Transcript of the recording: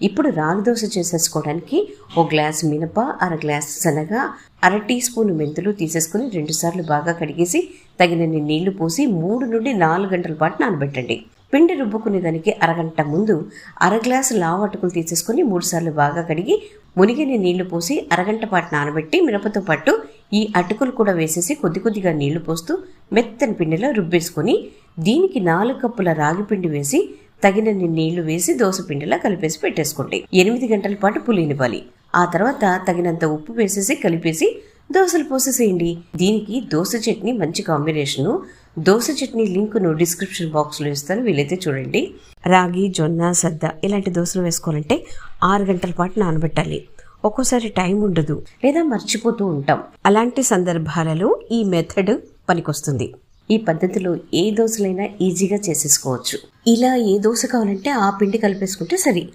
ఇప్పుడు రాగి దోశ చేసేసుకోవడానికి ఒక గ్లాస్ మినప అర గ్లాస్ శనగ అర టీ స్పూన్ మెంతులు తీసేసుకుని రెండుసార్లు బాగా కడిగేసి తగినన్ని నీళ్ళు పోసి మూడు నుండి నాలుగు గంటల పాటు నానబెట్టండి. పిండి రుబ్బుకునే దానికి అరగంట ముందు అర గ్లాసు లావు అటుకులు తీసేసుకొని మూడుసార్లు బాగా కడిగి మునిగిన నీళ్ళు పోసి అరగంట పాటు నానబెట్టి మినపతో పాటు ఈ అటుకులు కూడా వేసేసి కొద్ది కొద్దిగా నీళ్ళు పోస్తూ మెత్తని పిండిలో రుబ్బేసుకొని దీనికి నాలుగు కప్పుల రాగి పిండి వేసి తగినన్ని నీళ్ళు వేసి దోశ పిండిలా కలిపేసి పెట్టేసుకోండి. ఎనిమిది గంటల పాటు పులినివ్వాలి ఆ తర్వాత తగినంత ఉప్పు వేసేసి కలిపేసి దోశలు పోసేసేయండి. దీనికి దోశ చట్నీ మంచి కాంబినేషను. దోశ చట్నీ లింకును డిస్క్రిప్షన్ బాక్స్లో ఇస్తాను. వీలైతే చూడండి. రాగి జొన్న సద్ద ఇలాంటి దోశలు వేసుకోవాలంటే ఆరు గంటల పాటు నానబెట్టాలి. ఒక్కోసారి టైం ఉండదు. లేదా మర్చిపోతూ ఉంటాం. అలాంటి సందర్భాలలో ఈ మెథడ్ పనికొస్తుంది. ఈ పద్ధతిలో ఏ దోశలైనా ఈజీగా చేసేసుకోవచ్చు. ఇలా ఏ దోశ కావాలంటే ఆ పిండి కలిపేసుకుంటే సరి.